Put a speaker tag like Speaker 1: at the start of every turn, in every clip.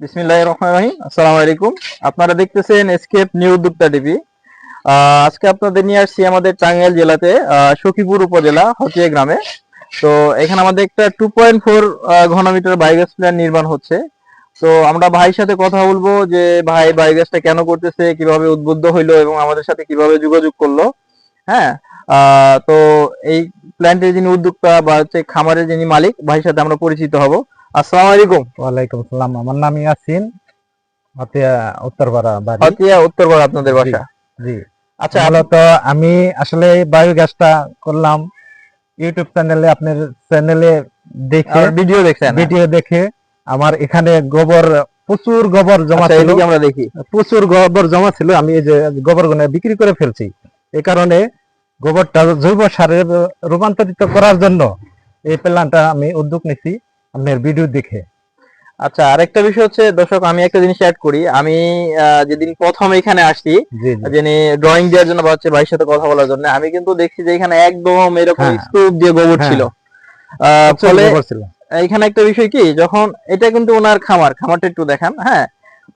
Speaker 1: বিসমিল্লাহ রহমান রহিম। আলাইকুম। আপনারা দেখতেছেন এসকেপ নিউ উদ্যোক্তা টিভি। আজকে আপনাদের নিয়ে আসছি আমাদের টাঙ্গাইল জেলাতে সখীপুর উপজেলা হটিয়া গ্রামে। তো এখানে আমাদের একটা টু পয়েন্ট ফোর ঘনমিটার বায়োগ্যাস প্ল্যান্ট নির্মাণ হচ্ছে। তো আমরা ভাইয়ের সাথে কথা বলব যে, ভাই বায়োগ্যাসটা কেন করতেছে, কীভাবে উদ্বুদ্ধ হইল এবং আমাদের সাথে কীভাবে যোগাযোগ করল। হ্যাঁ তো এই প্ল্যান্টের যিনি উদ্যোক্তা বা হচ্ছে খামারের যিনি মালিক, ভাইয়ের সাথে আমরা পরিচিত হব। আসসালামু আলাইকুম।
Speaker 2: ওয়ালাইকুম সালাম আমার নাম ইয়াসিন। হাতিয়া উত্তরপাড়া বাড়ি।
Speaker 1: হতিয়া উত্তরপাড়া আপনাদের বাসা?
Speaker 2: জি।
Speaker 1: আচ্ছা
Speaker 2: আমি আসলে বায়োগ্যাসটা করলাম ইউটিউব চ্যানেলে আপনার চ্যানেলে দেখে
Speaker 1: ভিডিও দেখছেন?
Speaker 2: ভিডিও দেখে। আমার এখানে গোবর প্রচুর গোবর জমা
Speaker 1: আচ্ছা,
Speaker 2: ছিল।
Speaker 1: আমরা দেখি।
Speaker 2: প্রচুর গোবর জমা ছিল। আমি এই যে গোবর বিক্রি করে ফেলছি। এই কারণে গোবরটা জৈব সারে রূপান্তরিত করার জন্য এই প্ল্যানটা আমি উদ্যোগ নিছি। আপনার ভিডিও দেখে
Speaker 1: আচ্ছা আরেকটা বিষয় হচ্ছে দর্শক আমি একটা জিনিস অ্যাড করি। আমি যেদিন প্রথম এখানে
Speaker 2: আসি
Speaker 1: যিনি ড্রয়িং দেওয়ার জন্য বা হচ্ছে ভাইয়ের সাথে কথা বলার জন্য আমি কিন্তু দেখছি যে এখানে একদম এরকম
Speaker 2: হ্যাঁ।
Speaker 1: স্তূপ দিয়ে গোবর
Speaker 2: হ্যাঁ।
Speaker 1: ছিল। ফলে এখানে একটা বিষয় কি যখন এটা কিন্তু ওনার খামার খামারটা একটু দেখান হ্যাঁ?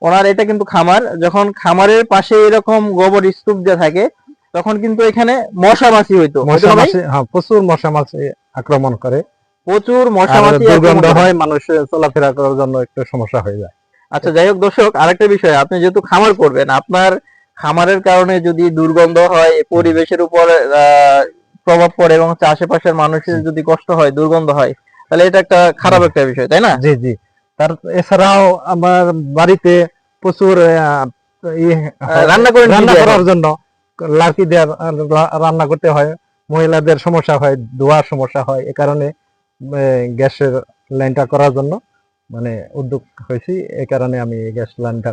Speaker 1: ওনার এটা কিন্তু খামার যখন খামারের পাশে এরকম গোবর স্তূপ দেওয়া থাকে তখন কিন্তু এখানে মশা মাছি হইতো। হইতো
Speaker 2: মশা মাছি হ্যাঁ প্রচুর মশা মাছি আক্রমণ করে।
Speaker 1: প্রচুর মশা মাছি
Speaker 2: দুর্গন্ধ হয়। মানুষের চলাফেরা করার জন্য একটু সমস্যা হয়ে যায়।
Speaker 1: আচ্ছা যাই হোক দর্শক আরেকটা বিষয় আপনি যেহেতু খামার করবেন আপনার খামারের কারণে যদি দুর্গন্ধ হয় পরিবেশের উপর প্রভাব পড়ে এবং হচ্ছে আশেপাশের মানুষের যদি কষ্ট হয় দুর্গন্ধ হয় তাহলে এটা একটা খারাপ একটা বিষয় তাই না?
Speaker 2: জি জি। তার এছাড়াও আমার বাড়িতে প্রচুর
Speaker 1: রান্না করে
Speaker 2: রান্না করার জন্য লার্কি দিয়ে রান্না করতে হয়। মহিলাদের সমস্যা হয় ধোয়ার সমস্যা হয় এ কারণে গ্যাসের লাইনটা করার জন্য মানে উদ্যোগ হয়েছি এই কারণে আমি গ্যাস লাইনটা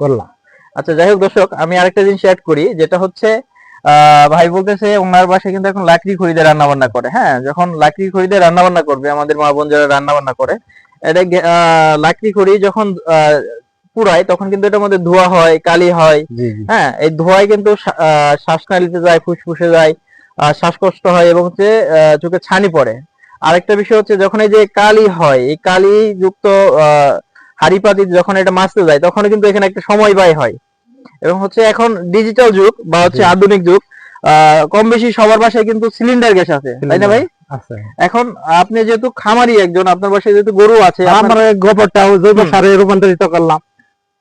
Speaker 2: করলাম।
Speaker 1: আচ্ছা যাই হোক দর্শক আমি আরেকটা জিনিস অ্যাড করি যেটা হচ্ছে ভাই বলতেছে ওনার বাসায় কিন্তু এখন লাকড়ি খড়িতে রান্না বান্না করে হ্যাঁ? যখন লাকড়ি খড়িতে রান্না বান্না করবে আমাদের মা বোন যারা রান্না বান্না করে এটা আহ, লাকড়ি খড়ি যখন আহ, পুরায় তখন কিন্তু এটার মধ্যে ধোয়া হয় কালি হয় হ্যাঁ? এই ধোঁয়ায় কিন্তু শ্বাসনালীতে যায় ফুসফুসে যায় আহ, শ্বাসকষ্ট হয় এবং হচ্ছে চোখে ছানি পড়ে। আরেকটা বিষয় হচ্ছে যখন এই যে কালি হয় এই কালি যুক্ত হাড়ি পাতি যখন এটা মাছতে যায় তখন কিন্তু এখানে একটা সময় ব্যয় হয়। এবং হচ্ছে এখন ডিজিটাল যুগ বা হচ্ছে আধুনিক যুগ কম বেশি সবার বাসায় কিন্তু সিলিন্ডার গ্যাস আছে তাই না ভাই? এখন আপনি যেহেতু খামারি একজন আপনার বাসায় যেহেতু গরু আছে
Speaker 2: আমরা গোবরটা জৈব সারে রূপান্তরিত করলাম।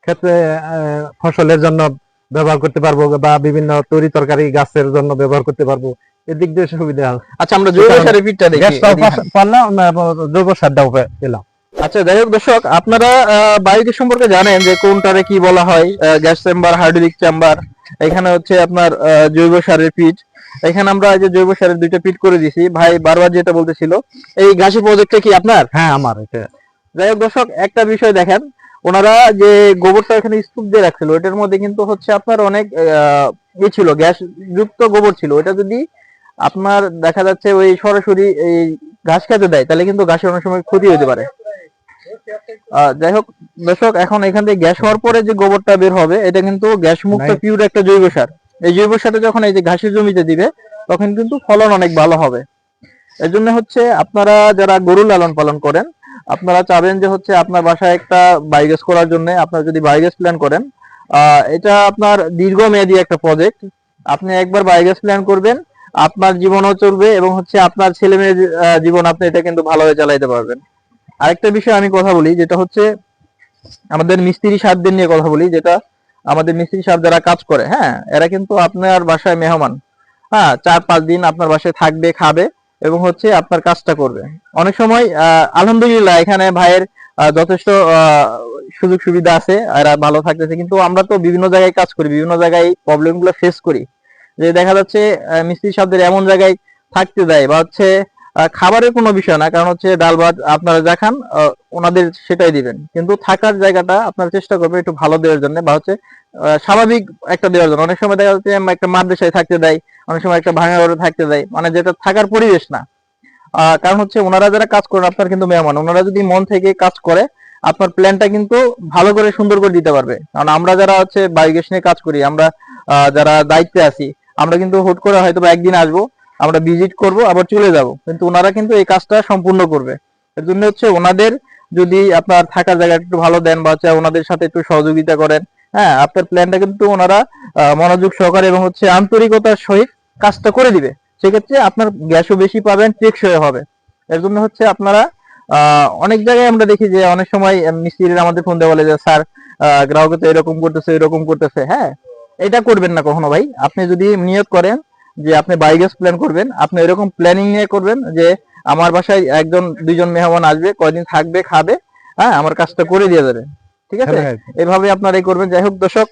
Speaker 2: ক্ষেত্রে ফসলের জন্য ব্যবহার করতে পারব বা বিভিন্ন তরি তরকারি গাছের জন্য ব্যবহার করতে পারব। এদিক দিয়ে সুবিধা হয়
Speaker 1: আচ্ছা আমরা জৈব সারের পিঠটা দেখি
Speaker 2: পারলাম জৈব সারটাও পেলাম
Speaker 1: আচ্ছা যাই হোক দর্শক আপনারা বায়ুকে সম্পর্কে জানেন যে কোনটারে কি বলা হয় গ্যাস চেম্বার হাইড্রোলিক চেম্বার এখানে হচ্ছে আপনার জৈব সারের পিট এখানে আমরা যে জৈব সারের দুইটা পিট করে দিছি। ভাই বারবার যেটা বলতেছিল এই ঘাসি প্রজেক্টটা কি আপনার?
Speaker 2: হ্যাঁ আমার এটা।
Speaker 1: যাই হোক দর্শক একটা বিষয় দেখেন ওনারা যে গোবরটা এখানে স্তূপ দিয়ে রাখছিল ওটার মধ্যে কিন্তু হচ্ছে আপনার অনেক আহ, ই ছিল গ্যাস যুক্ত গোবর ছিল। ওটা যদি আপনার দেখা যাচ্ছে ওই সরাসরি এই ঘাস খেতে দেয় তাহলে কিন্তু ঘাসের অনেক সময় ক্ষতি হতে পারে। যাই হোক দর্শক এখন এখান থেকে গ্যাস হওয়ার পরে যে গোবরটা বের হবে এটা কিন্তু গ্যাস মুক্ত। পিওর একটা জৈব সার। এই জৈব সারটা যখন এই যে ঘাসের জমিতে দিবে তখন কিন্তু ফলন অনেক ভালো হবে। এর জন্য হচ্ছে আপনারা যারা গরু লালন পালন করেন আপনারা চাবেন যে হচ্ছে আপনার বাসায় একটা বায়োগ্যাস করার জন্য আপনারা যদি বায়োগ্যাস প্ল্যান করেন আহ, এটা আপনার দীর্ঘমেয়াদী একটা প্রজেক্ট আপনি একবার বায়োগ্যাস প্ল্যান করবেন আপনার জীবনও চলবে এবং হচ্ছে আপনার ছেলে মেয়ের জীবন আপনি এটা কিন্তু ভালোভাবে চালাইতে পারবেন। আরেকটা বিষয় আমি কথা বলি, যেটা হচ্ছে আমাদের মিস্ত্রি সাহেবদের নিয়ে কথা বলি, যেটা আমাদের মিস্ত্রি সাহেব যারা কাজ করে হ্যাঁ এরা কিন্তু আপনার বাসায় মেহমান। হ্যাঁ চার পাঁচ দিন আপনার বাসায় থাকবে, খাবে এবং হচ্ছে আপনার কাজটা করবে। অনেক সময় আলহামদুলিল্লাহ এখানে ভাইয়ের যথেষ্ট সুযোগ সুবিধা আছে, এরা ভালো থাকতেছে, কিন্তু আমরা তো বিভিন্ন জায়গায় কাজ করি, বিভিন্ন জায়গায় প্রবলেমগুলো ফেস করি। যে দেখা যাচ্ছে মিস্ত্রি সাহেবদের এমন জায়গায় থাকতে দেয় বা হচ্ছে খাবারের কোনো বিষয় না, কারণ হচ্ছে ডাল ভাত আপনারা যা খান ওনাদের সেটাই দিবেন। কিন্তু থাকার জায়গাটা আপনারা চেষ্টা করবেন একটু ভালো দেওয়ার জন্য বা হচ্ছে স্বাভাবিক একটা দেওয়ার জন্য। অনেক সময় দেখা যাচ্ছে একটা মাদ্রাসায় থাকতে দেয়, অনেক সময় একটা ভাঙা ঘরে থাকতে দেয় মানে যেটা থাকার পরিবেশ না। কারণ হচ্ছে ওনারা যারা কাজ করেন, আপনার কিন্তু মেহমান, ওনারা যদি মন থেকে কাজ করে, আপনার প্ল্যানটা কিন্তু ভালো করে সুন্দর করে দিতে পারবে। কারণ আমরা যারা হচ্ছে বায়োগ্যাস নিয়ে কাজ করি, আমরা যারা দায়িত্বে আছি আমরা কিন্তু হুট করে হয়তো একদিন আসব, আমরা ভিজিট করব, আবার চলে যাব। কিন্তু ওনারা কিন্তু এই কাজটা সম্পূর্ণ করবে। এর জন্য হচ্ছে ওনাদের যদি আপনার থাকার জায়গা একটু ভালো দেন বা ওনাদের সাথে একটু সহযোগিতা করেন হ্যাঁ আপনার প্ল্যানটা কিন্তু ওনারা মনোযোগ সহকারে এবং হচ্ছে আন্তরিকতার সহিত কাজটা করে দিবে। সেক্ষেত্রে আপনার গ্যাসও বেশি পাবেন টেকসই হবে। এর জন্য হচ্ছে আপনারা অনেক জায়গায় আমরা দেখি যে অনেক সময় মিস্ত্রিরা আমাদের ফোন দিয়ে বলে যে, স্যার গ্রাহক তো এরকম করতেছে এরকম করতেছে। হ্যাঁ এটা করবেন না কখনো ভাই। আপনি যদি নিয়ত করেন যে আপনি বায়োগ্যাস প্ল্যান করবেন আপনি এরকম প্ল্যানিং নিয়ে করবেন যে আমার বাসায় একজন দুইজন মেহমান আসবে কয়দিন থাকবে খাবে হ্যাঁ আমার কাজটা করে দিয়ে যাবে। ঠিক আছে?
Speaker 2: হ্যাঁ,
Speaker 1: এভাবে আপনারা এই করবেন। যাই হোক দর্শক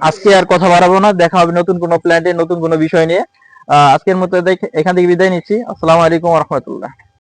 Speaker 1: আজকে আর কথা বাড়াবো না। দেখা হবে নতুন কোনো প্ল্যান্টে নতুন কোনো বিষয় নিয়ে। আহ, আজকের মতো দেখ- এখান থেকে বিদায় নিচ্ছি। আসসালামু আলাইকুম রহমতুল্লাহ।